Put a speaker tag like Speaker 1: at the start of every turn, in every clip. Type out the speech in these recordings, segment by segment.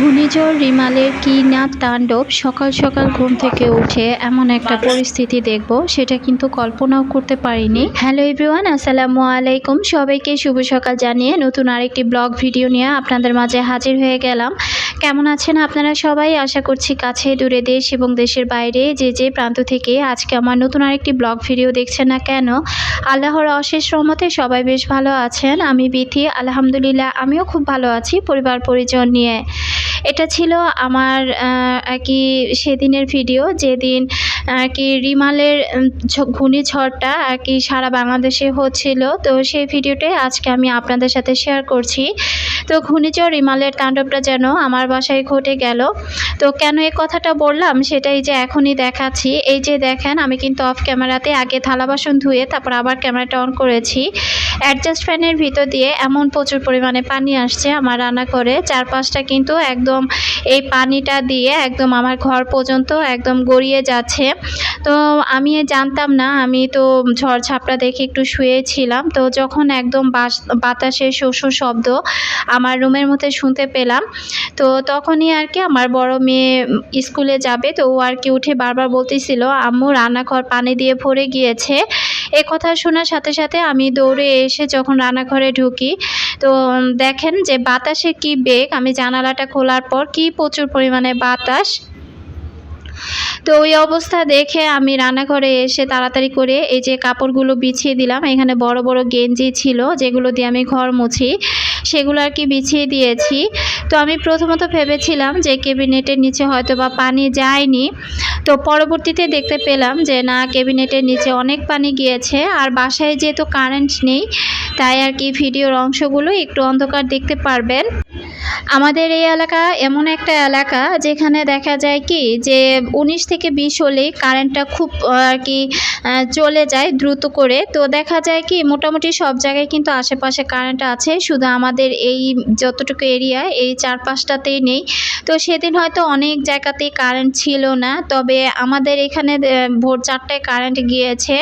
Speaker 1: ঘূর্ণিঝড় রিমালের কি না তাণ্ডব সকাল সকাল ঘুম থেকে উঠে এমন একটা পরিস্থিতি দেখব সেটা কিন্তু কল্পনাও করতে পারিনি। হ্যালো এভরিওয়ান, আসসালামু আলাইকুম। সবাইকে শুভ সকাল জানিয়ে নতুন আরেকটি ব্লগ ভিডিও নিয়ে আপনাদের মাঝে হাজির হয়ে গেলাম। কেমন আছেন আপনারা সবাই? আশা করছি কাছে, দূরে দেশ এবং দেশের বাইরে যে যে প্রান্ত থেকে আজকে আমার নতুন আরেকটি ব্লগ ভিডিও দেখছেন না কেন, আল্লাহর অশেষ রহমতে সবাই বেশ ভালো আছেন। আমি বিথি আলহামদুলিল্লাহ, আমিও খুব ভালো আছি পরিবার পরিজন নিয়ে। এটা ছিল আমার আর কি সেদিনের ভিডিও যেদিন, আর কি রিমালের ঘূর্ণিঝড়টা, আর কি সারা বাংলাদেশে হচ্ছিল। তো সেই ভিডিওটাই আজকে আমি আপনাদের সাথে শেয়ার করছি। তো ঘূর্ণিঝড় রিমালের তাণ্ডবটা যেন আমার বাসায় ঘটে গেল। তো কেন এই কথাটা বললাম? সেটাই যে এখনই দেখাচ্ছি। এই যে দেখেন, আমি কিন্তু অফ ক্যামেরাতে আগে থালা বাসন ধুয়ে তারপর আবার ক্যামেরাটা অন করেছি। অ্যাডজাস্ট ফ্যানের ভিতর দিয়ে এমন প্রচুর পরিমাণে পানি আসছে আমার রান্না করে চারপাশটা কিন্তু একদম এই পানিটা দিয়ে একদম আমার ঘর পর্যন্ত একদম গড়িয়ে যাচ্ছে। তো আমি জানতাম না, আমি তো ঝড় ঝাপটা দেখে একটু শুয়েছিলাম। তো যখন একদম বাতাসের শোষ শব্দ আমার রুমের মধ্যে শুনতে পেলাম। তো তখনই আর কি আমার বড় মেয়ে স্কুলে যাবে, তো ও আর কি উঠে বারবার বলতেছিল, আম্মু, রান্নাঘর পানি দিয়ে ভরে গিয়েছে। এ কথা শোনার সাথে সাথে আমি দৌড়ে এসে যখন রান্নাঘরে ঢুকি, তো দেখেন যে বাতাসে কি বেগ, আমি জানালাটা খোলার পর কি প্রচুর পরিমাণে বাতাস। তো ওই অবস্থা দেখে আমি রান্নাঘরে এসে তাড়াতাড়ি করে এই যে কাপড়গুলো বিছিয়ে দিলাম, এখানে বড় বড় গেঞ্জি ছিল যেগুলো দিয়ে আমি ঘর মুছি, সেগুলো আর কি বিছিয়ে দিয়েছি। তো আমি প্রথমত ভেবেছিলাম যে কেবিনেটের নিচে হয়তো বা পানি যায়নি। তো পরবর্তীতে দেখতে পেলাম যে না কেবিনেটের নিচে অনেক পানি গিয়েছে আর বাসায় যেহেতু কারেন্ট নেই, তাই আর কি ভিডিওর অংশগুলো একটু অন্ধকার দেখতে পারবেন। আমাদের এই এলাকা এমন একটা এলাকা যেখানে দেখা যায় কি যে উনিশ থেকে বিশ হলেই কারেন্টটা খুব আর কি চলে যায় দ্রুত করে। তো দেখা যায় কি মোটামুটি সব জায়গায় কিন্তু আশেপাশে কারেন্ট আছে। শুধু আমাদের এই যতটুকু এরিয়া, এই চার পাঁচটাতেই নেই। তো সেদিন হয়তো অনেক জায়গাতেই কারেন্ট ছিল না, তবে আমাদের এখানে ভোর চারটায় কারেন্ট গিয়েছে।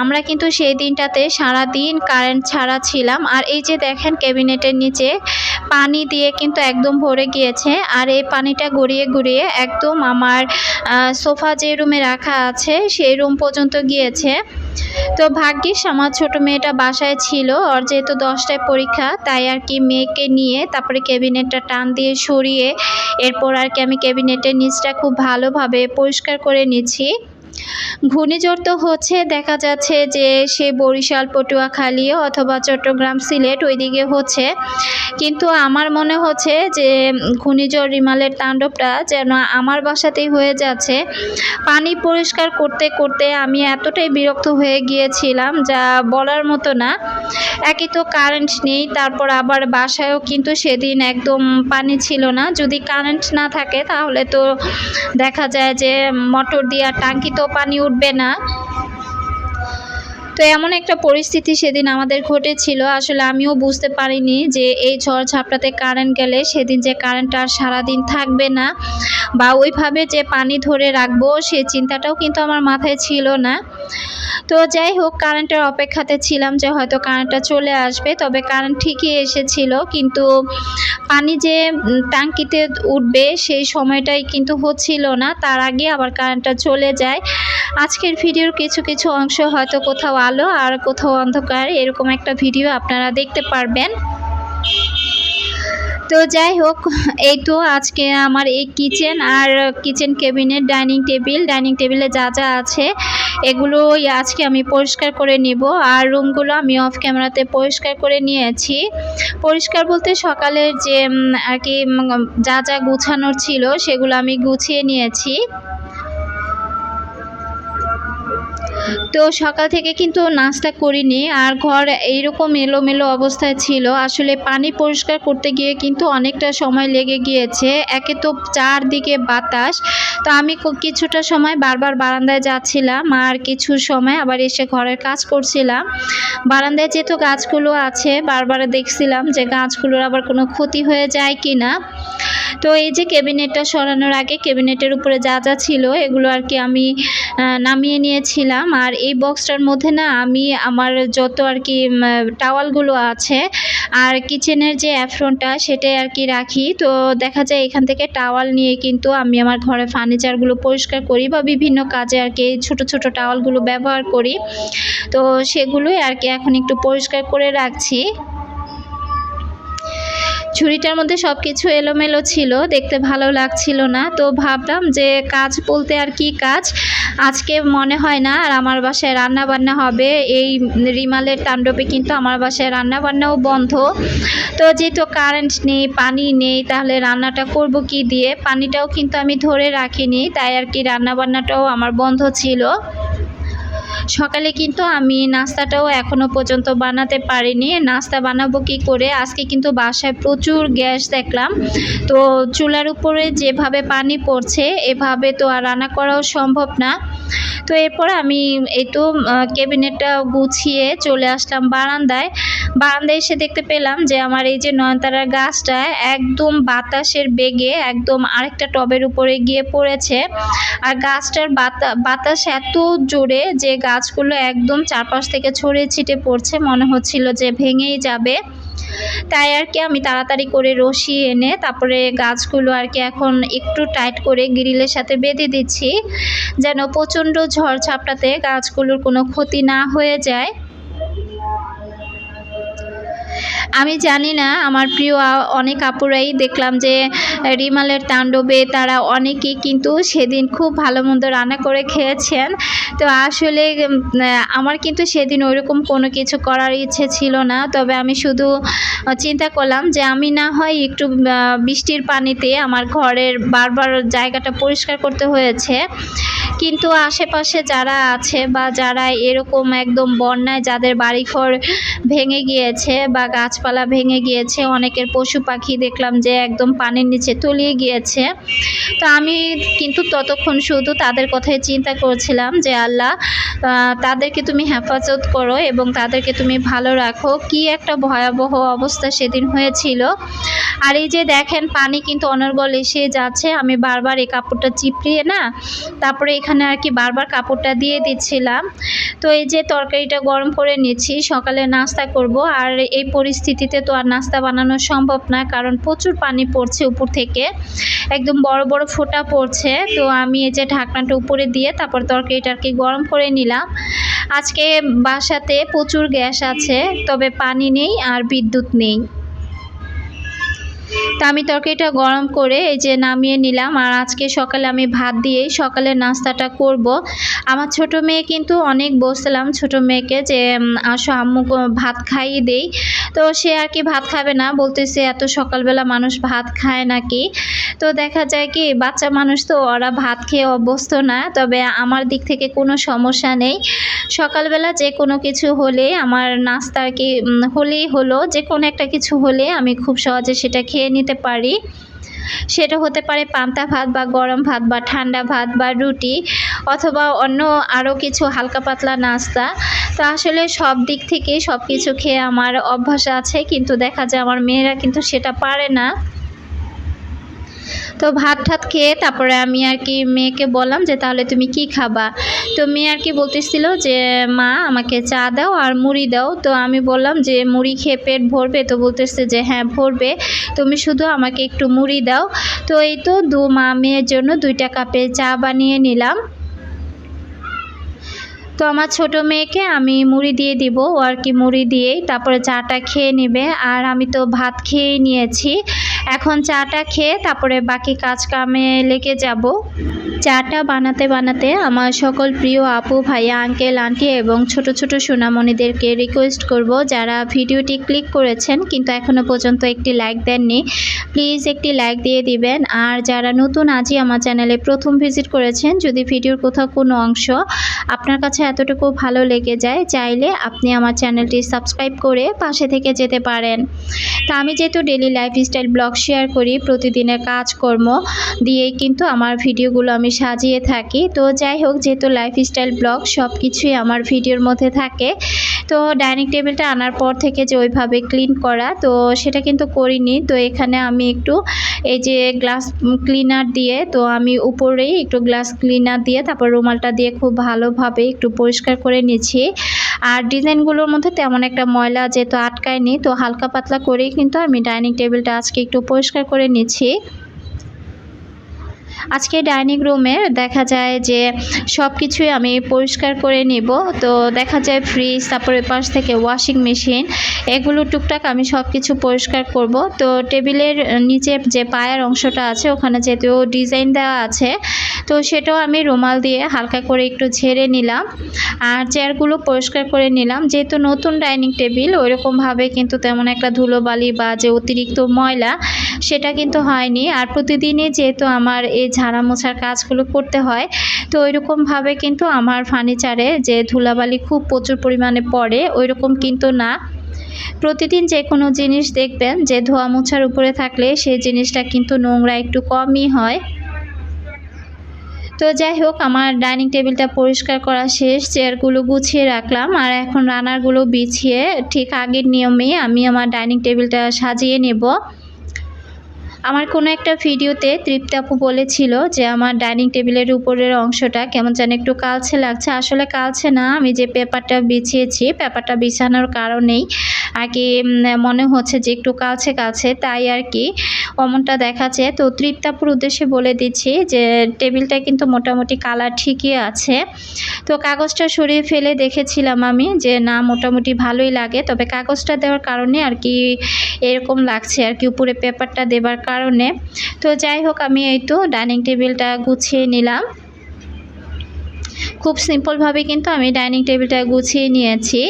Speaker 1: আমরা কিন্তু সেই দিনটাতে সারা দিন কারেন্ট ছাড়া ছিলাম। আর এই যে দেখেন ক্যাবিনেটের নিচে পানি দিয়ে কিন্তু একদম ভরে গিয়েছে। আর এই পানিটা গড়িয়ে গড়িয়ে একদম আমার সোফা যে রুমে রাখা আছে, সেই রুম পর্যন্ত গিয়েছে। তো ভাগ্যিস আমার ছোট মেয়েটা বাসায় ছিল। ওর যেহেতু দশটায় পরীক্ষা, তাই আর কি মেয়েকে নিয়ে তারপরে ক্যাবিনেটটা টান দিয়ে সরিয়ে এরপর আর কি আমি ক্যাবিনেটের নিচটা খুব ভালোভাবে পরিষ্কার করে নিচ্ছি। ঘূর্ণিঝড় তো হচ্ছে, দেখা যাচ্ছে যে সে বরিশাল, পটুয়াখালী অথবা চট্টগ্রাম, সিলেট ওইদিকে হচ্ছে। কিন্তু আমার মনে হচ্ছে যে ঘূর্ণিঝড় রিমালের তাণ্ডবটা যেন আমার বাসাতেই হয়ে যাচ্ছে। পানি পরিষ্কার করতে করতে আমি এতটাই বিরক্ত হয়ে গিয়েছিলাম যা বলার মতো না। একই তো কারেন্ট নেই, তারপর আবার বাসায়ও কিন্তু সেদিন একদম পানি ছিল না। যদি কারেন্ট না থাকে তাহলে তো দেখা যায় যে মোটর দিয়ে আর টাঙ্কিতেও পানি উঠবে না। তো এমন একটা পরিস্থিতি সেদিন আমাদের ঘটেছিল। আসলে আমিও বুঝতে পারিনি যে এই ঝড় ঝাপটাতে কারেন্ট গেলে সেদিন যে কারেন্ট আর সারাদিন থাকবে না বা ওইভাবে যে পানি ধরে রাখব সে চিন্তাটাও কিন্তু আমার মাথায় ছিল না। তো যাই হোক কারেন্টের অপেক্ষাতে ছিলাম যে হয়তো কারেন্টটা চলে আসবে তবে কারেন্ট ঠিকই এসেছিল কিন্তু পানি যে উম, টাঙ্কিতে উঠবে সেই সময়টাই কিন্তু হচ্ছিল না তার আগে আবার কারেন্টটা চলে যায়। আজকের ভিডিওর কিছু কিছু অংশ হয়তো কোথাও আলো আর কোথাও অন্ধকার এরকম একটা ভিডিও আপনারা দেখতে পারবেন। তো যাই হোক, এই তো আজকে আমার এই কিচেন আর kitchen cabinet dining table dining টেবিলে যা যা আছে এগুলো আজকে আমি পরিষ্কার করে নিব। আর রুমগুলো আমি অফ ক্যামেরাতে পরিষ্কার করে নিয়েছি। পরিষ্কার বলতে সকালের যে আর কি যা যা গুছানোর ছিল, সেগুলো আমি গুছিয়ে নিয়েছি। তো সকাল থেকে কিন্তু নাস্তা করিনি, আর ঘর এইরকম এলোমেলো অবস্থায় ছিল। আসলে পানি পরিষ্কার করতে গিয়ে কিন্তু অনেকটা সময় লেগে গিয়েছে। একে তো চারদিকে বাতাস। তো আমি কিছুটা সময় বারবার বারান্দায় যাচ্ছিলাম, আর কিছু সময় আবার এসে ঘরের কাজ করছিলাম। বারান্দায় যেহেতু গাছগুলো আছে, বারবার দেখছিলাম যে গাছগুলোর আবার কোনো ক্ষতি হয়ে যায় কি না তো এই যে ক্যাবিনেটটা সরানোর আগে ক্যাবিনেটের উপরে যা যা ছিল, এগুলো আর কি আমি নামিয়ে নিয়েছিলাম। আর এই বক্সটার মধ্যে না আমি আমার যত আর কি টাওয়ালগুলো আছে আর কিচেনের যে অ্যাফ্রনটা সেটাই আর কি রাখি। তো দেখা যায় এখান থেকে টাওয়াল নিয়ে কিন্তু আমি আমার ঘরে ফার্নিচারগুলো পরিষ্কার করি বা বিভিন্ন কাজে আর কি ছোটো ছোটো টাওয়ালগুলো ব্যবহার করি। তো সেগুলোই আর কি এখন একটু পরিষ্কার করে রাখছি। ঝুড়িটার মধ্যে সব কিছু এলোমেলো ছিল, দেখতে ভালো লাগছিল না। তো ভাবলাম যে কাজ বলতে আর কি কাজ? আজকে মনে হয় না আর আমার বাসায় রান্না বান্না হবে। এই রিমালের তাণ্ডবে কিন্তু আমার বাসায় রান্না বান্নাও বন্ধ। তো যেহেতু কারেন্ট নেই, পানি নেই, তাহলে রান্নাটা করব কি দিয়ে? পানিটাও কিন্তু আমি ধরে রাখিনি, তাই আর কি রান্না বান্নাটাও আমার বন্ধ ছিল। সকালে কিন্তু আমি নাস্তাটাও এখনও পর্যন্ত বানাতে পারিনি। নাস্তা বানাবো কি করে? আজকে কিন্তু বাসায় প্রচুর গ্যাস দেখলাম। তো চুলার উপরে যেভাবে পানি পড়ছে, এভাবে তো আর রান্না করাও সম্ভব না। তো এরপর আমি এই তো ক্যাবিনেটটা গুছিয়ে চলে আসলাম বারান্দায়। বারান্দায় এসে দেখতে পেলাম যে আমার এই যে নয়নতারার গাছটা একদম বাতাসের বেগে একদম আরেকটা টবের উপরে গিয়ে পড়েছে। আর গাছটার বাতা, বাতাস এত জোরে যে গাছগুলো একদম চারপাশ থেকে ছড়িয়ে ছিটে পড়ছে। মনে হচ্ছিল যে ভেঙেই যাবে। তাই আর কি আমি তাড়াতাড়ি করে রশি এনে তারপরে গাছগুলো আর কি এখন একটু টাইট করে গ্রিলের সাথে বেঁধে দিচ্ছি, যেন প্রচণ্ড ঝড় ঝাপটাতে গাছগুলোর কোনো ক্ষতি না হয়ে যায়। আমি জানি না, আমার প্রিয় অনেক আপুরাই দেখলাম যে, রিমালের তাণ্ডবে তারা অনেকেই কিন্তু সেদিন খুব ভালো মন্দ রান্না করে খেয়েছেন। তো আসলে আমার কিন্তু সেদিন ওইরকম কোনো কিছু করার ইচ্ছে ছিল না। তবে আমি শুধু চিন্তা করলাম যে, আমি না হয় একটু বৃষ্টির পানিতে আমার ঘরের বারবার জায়গাটা পরিষ্কার করতে হয়েছে। কিন্তু আশেপাশে যারা আছে বা যারা এরকম একদম বন্যায় যাদের বাড়িঘর ভেঙে গিয়েছে বা গাছপালা ভেঙে গিয়েছে, অনেকের পশু পাখি দেখলাম যে একদম পানির নিচে তলিয়ে গিয়েছে। তো আমি কিন্তু ততক্ষণ শুধু তাদের কথাই চিন্তা করছিলাম যে, আল্লাহ তাদেরকে তুমি হেফাজত করো এবং তাদেরকে তুমি ভালো রাখো। কি একটা ভয়াবহ অবস্থা সেদিন হয়েছিল। আর এই যে দেখেন, পানি কিন্তু অনর্গল এসে যাচ্ছে। আমি বারবার এই কাপড়টা চিপড়িয়ে না, তারপরে এখানে আর কি বারবার কাপড়টা দিয়ে দিচ্ছিলাম। তো এই যে তরকারিটা গরম করে নিচ্ছি, সকালে নাস্তা করব। আর এই পরিস্থিতিতে তো আর নাস্তা বানানো সম্ভব না, কারণ প্রচুর পানি পড়ছে উপর থেকে। একদম বড় বড় ফোঁটা পড়ছে। তো আমি এই যে ঢাকনাটা উপরে দিয়ে তারপর তরকারিটা আর কি গরম করে নিলাম। আজকে বাসাতে প্রচুর গ্যাস আছে, তবে পানি নেই আর বিদ্যুৎ নেই। তা আমি তরকারিটা গরম করে এই যে নামিয়ে নিলাম। আর আজকে সকালে আমি ভাত দিয়েই সকালে নাস্তাটা করব। আমার ছোট মেয়ে কিন্তু অনেক বসলাম ছোট মেয়েকে যে আসো আম্মু ভাত খাইয়ে দেই। তো সে আর কি ভাত খাবে না, বলতেছে এত সকালবেলা মানুষ ভাত খায় নাকি? তো দেখা যায় কি, বাচ্চা মানুষ তো ওরা ভাত খেয়ে অভ্যস্ত না, তবে আমার দিক থেকে কোনো সমস্যা নেই। সকালবেলা যে কোনো কিছু হলে, আমার নাস্তা আর কি হলেই হলো। যে কোনো একটা কিছু হলে আমি খুব সহজে সেটা খেয়ে নিতে পারি। সেটা হতে পারে পান্তা ভাত বা গরম ভাত বা ঠান্ডা ভাত বা রুটি অথবা অন্য আরও কিছু হালকা পাতলা নাস্তা। তো আসলে সব দিক থেকে সব কিছু খেয়ে আমার অভ্যাস আছে, কিন্তু দেখা যায় আমার মেয়েরা কিন্তু সেটা পারে না। তো ভাত ঠাত খেয়ে তারপরে আমি আর কি মেয়েকে বললাম যে, তাহলে তুমি কি খাবা? তো মেয়ে আর কি বলতেছিল যে, মা, আমাকে চা দাও আর মুড়ি দাও। তো আমি বললাম যে, মুড়ি খেয়ে পেট ভরবে? তো বলতেছে যে হ্যাঁ ভরবে। তুমি শুধু আমাকে একটু মুড়ি দাও। তো এই তো দু মা মেয়ের জন্য দুইটা কাপে চা বানিয়ে নিলাম। তো আমার ছোট মেয়েকে আমি মুড়ি দিয়ে দিব, ও আর কি মুড়ি দিয়েই তারপরে চাটা খেয়ে নেবে। আর আমি তো ভাত খেয়েই নিয়েছি। এখন চাটা খেয়ে তারপরে বাকি কাজ কামে লেগে যাব। চাটা বানাতে বানাতে আমার সকল প্রিয় আপু, ভাইয়া, আঙ্কেল, আন্টি এবং ছোট ছোট সোনামণিদেরকে রিকোয়েস্ট করব যারা ভিডিওটি ক্লিক করেছেন কিন্তু এখনও পর্যন্ত একটি লাইক দেননি। প্লিজ একটি লাইক দিয়ে দিবেন। আর যারা নতুন আজই আমার চ্যানেলে প্রথম ভিজিট করেছেন, যদি ভিডিওর কোথাও কোনো অংশ আপনার কাছে এতটুকু ভালো লেগে যায়, চাইলে আপনি আমার চ্যানেলটি সাবস্ক্রাইব করে পাশে থেকে যেতে পারেন। তা আমি যেহেতু ডেলি লাইফস্টাইল ব্লগ শেয়ার করি, প্রতিদিনের কাজকর্ম দিয়েই কিন্তু আমার ভিডিওগুলো আমি সাজিয়ে থাকি। তো যাই হোক, যেহেতু লাইফস্টাইল ব্লগ সব কিছুই আমার ভিডিওর মধ্যে থাকে, তো ডাইনিং টেবিলটা আনার পর থেকে যে ওইভাবে ক্লিন করা, তো সেটা কিন্তু করিনি। তো এখানে আমি একটু এই যে গ্লাস ক্লিনার দিয়ে, তো আমি উপরেই একটু গ্লাস ক্লিনার দিয়ে, তারপর রুমালটা দিয়ে খুব ভালোভাবে একটু পরিষ্কার করে নিয়েছি। আর ডিজাইনগুলোর মধ্যে তেমন একটা ময়লা যেহেতু আটকায়নি, তো হালকা পাতলা করেই কিন্তু আমি ডাইনিং টেবিলটা আজকে একটু পরিষ্কার করে নিচ্ছি। আজকে ডাইনিং রুমে দেখা যায় যে সব কিছুই আমি পরিষ্কার করে নিব। তো দেখা যায় ফ্রিজ, তারপরে পাশ থেকে ওয়াশিং মেশিন, এগুলো টুকটাক আমি সব কিছু পরিষ্কার করব। তো টেবিলের নিচে যে পায়ের অংশটা আছে, ওখানে যেহেতু ডিজাইন দেওয়া আছে, তো সেটাও আমি রুমাল দিয়ে হালকা করে একটু ঝেড়ে নিলাম। আর চেয়ারগুলো পরিষ্কার করে নিলাম। যেহেতু নতুন ডাইনিং টেবিল, ওইরকমভাবে কিন্তু তেমন একটা ধুলোবালি বা যে অতিরিক্ত ময়লা, সেটা কিন্তু হয়নি। আর প্রতিদিনই যেহেতু আমার এই ঝাড়া মোছার কাজগুলো করতে হয়। তো ওইরকমভাবে কিন্তু আমার ফার্নিচারে যে ধুলাবালি খুব প্রচুর পরিমাণে পড়ে, ওইরকম কিন্তু না। প্রতিদিন যে কোনো জিনিস দেখবেন, যে ধোয়া মোছার উপরে থাকলে সেই জিনিসটা কিন্তু নোংরা একটু কমই হয়। তো যাই হোক, আমার ডাইনিং টেবিলটা পরিষ্কার করা শেষ, চেয়ারগুলো গুছিয়ে রাখলাম। আর এখন রানারগুলো বিছিয়ে ঠিক আগের নিয়মে আমি আমার ডাইনিং টেবিলটা সাজিয়ে নেব। আমার কোনো একটা ভিডিওতে তৃপ্তি আপু বলেছিল যে আমার ডাইনিং টেবিলের উপরের অংশটা কেমন যেন একটু কালছে লাগছে। আসলে কালছে না, আমি যে পেপারটা বিছিয়েছি, পেপারটা বিছানোর কারণেই আর কি মনে হচ্ছে যে একটু কালছে কালছে তাই আর কি অমনটা দেখাচ্ছে। তো তৃপ্তাপুর উদ্দেশ্যে বলে দিচ্ছি যে টেবিলটা কিন্তু মোটামুটি কালার ঠিকই আছে। তো কাগজটা সরিয়ে ফেলে দেখেছিলাম আমি যে না, মোটামুটি ভালোই লাগে, তবে কাগজটা দেওয়ার কারণে আর কি এরকম লাগছে আর কি, উপরে পেপারটা দেবার কারণে তো যাই হোক, আমি এই তো ডাইনিং টেবিলটা গুছিয়ে নিলাম। খুব সিম্পলভাবে কিন্তু আমি ডাইনিং টেবিলটা গুছিয়ে নিয়েছি।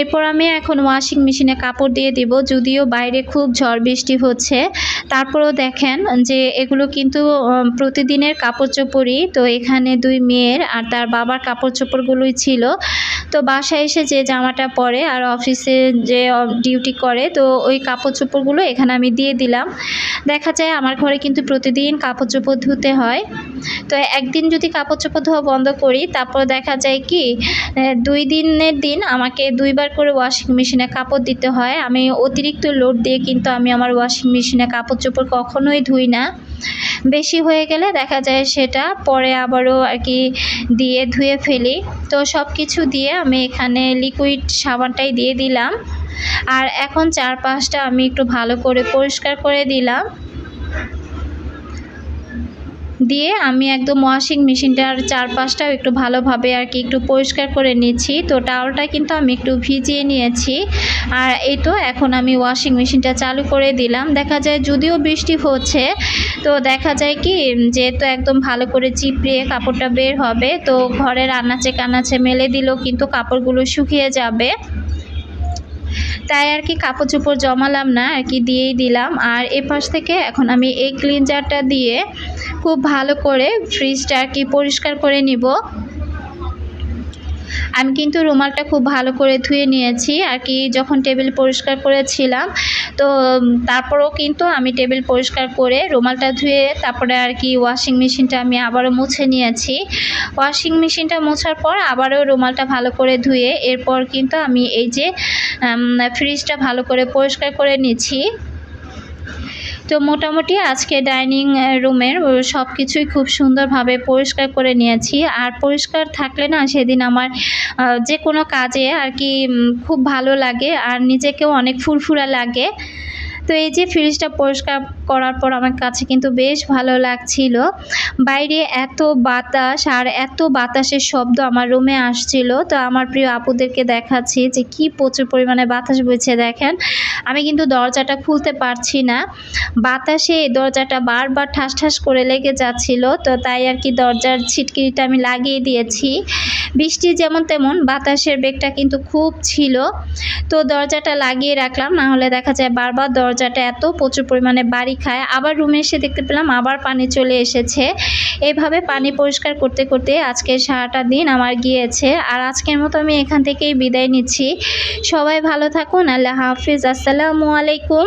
Speaker 1: এরপর আমি এখন ওয়াশিং মেশিনে কাপড় দিয়ে দিব, যদিও বাইরে খুব ঝড় বৃষ্টি হচ্ছে। তারপরেও দেখেন যে এগুলো কিন্তু প্রতিদিনের কাপড় চোপড়ই। তো এখানে দুই মেয়ের আর তার বাবার কাপড় চোপড়গুলোই ছিল। তো বাসায় এসে যে জামাটা পরে আর অফিসে যে ডিউটি করে, তো ওই কাপড় চোপড়গুলো এখানে আমি দিয়ে দিলাম। দেখা যায় আমার ঘরে কিন্তু প্রতিদিন কাপড় চোপড় ধুতে হয়। তো একদিন যদি কাপড় চোপড় ধোয়া বন্ধ করি, তারপর দেখা যায় কি দুই দিনের দিন আমাকে দুইবার করে ওয়াশিং মেশিনে কাপড় দিতে হয়। আমি অতিরিক্ত লোড দিয়ে কিন্তু আমি আমার ওয়াশিং মেশিনে কাপড় চোপড় কখনোই ধুই না। বেশি হয়ে গেলে দেখা যায় সেটা পরে আবারও আর কি দিয়ে ধুয়ে ফেলি। তো সব কিছু দিয়ে আমি এখানে লিকুইড সাবানটাই দিয়ে দিলাম। আর এখন চারপাশটা আমি একটু ভালো করে পরিষ্কার করে দিলাম। দিয়ে আমি একদম ওয়াশিং মেশিনটার চারপাশটাও একটু ভালোভাবে আর কি একটু পরিষ্কার করে নিচ্ছি। তো টাওয়ালটা কিন্তু আমি একটু ভিজিয়ে নিয়েছি। আর এই তো এখন আমি ওয়াশিং মেশিনটা চালু করে দিলাম। দেখা যায় যদিও বৃষ্টি হচ্ছে, তো দেখা যায় কি যেহেতু একদম ভালো করে চিপড়িয়ে কাপড়টা বের হবে, তো ঘরের আনাচে কানাচে মেলে দিলেও কিন্তু কাপড়গুলো শুকিয়ে যাবে। তাই আর কি কাপড় চোপড় জমালাম না, আর কি দিয়েই দিলাম। আর এ পাশ থেকে এখন আমি এই ক্লিনজারটা দিয়ে খুব ভালো করে ফ্রিজটা আর কি পরিষ্কার করে নিব। আমি কিন্তু রুমালটা খুব ভালো করে ধুয়ে নিয়েছি। আর কি যখন টেবিল পরিষ্কার করেছিলাম তো তারপরও কিন্তু আমি টেবিল পরিষ্কার করে রুমালটা ধুয়ে তারপরে আর কি ওয়াশিং মেশিনটা আমি আবারও মুছে নিয়েছি। ওয়াশিং মেশিনটা মোছার পর আবারও রুমালটা ভালো করে ধুয়ে এরপর কিন্তু আমি এই যে ফ্রিজটা ভালো করে পরিষ্কার করে নিচ্ছি। তো মোটামুটি আজকে ডাইনিং রুমের সব কিছুই খুব সুন্দরভাবে পরিষ্কার করে নিয়েছি। আর পরিষ্কার থাকলে না সেদিন আমার যে কোনো কাজে আর কি খুব ভালো লাগে। আর নিজেকেও অনেক ফুরফুরা লাগে। তো এই যে ফ্রিজটা পরিষ্কার করার পর আমার কাছে কিন্তু বেশ ভালো লাগছিল। বাইরে এত বাতাস আর এত বাতাসের শব্দ আমার রুমে আসছিল। তো আমার প্রিয় আপুদেরকে দেখাচ্ছি যে কি প্রচুর পরিমাণে বাতাস বইছে দেখেন। আমি কিন্তু দরজাটা খুলতে পারছি না। বাতাসে দরজাটা বারবার ঠাস ঠাস করে লেগে যাচ্ছিল। তো তাই আর কি দরজার ছিটকিরিটা আমি লাগিয়ে দিয়েছি। বৃষ্টি যেমন তেমন বাতাসের বেগটা কিন্তু খুব ছিল। তো দরজাটা লাগিয়ে রাখলাম, না হলে দেখা যায় বারবার দরজাটা এত প্রচুর পরিমাণে বাড়ি খায়। আবার রুমে এসে দেখতে পেলাম আবার পানি চলে এসেছে। এভাবে পানি পরিষ্কার করতে করতে আজকে সারাটা দিন আমার গিয়েছে। আর আজকের মতো আমি এখান থেকেই বিদায় নিচ্ছি। সবাই ভালো থাকুন। আল্লাহ হাফিজ। আসসালামু আলাইকুম।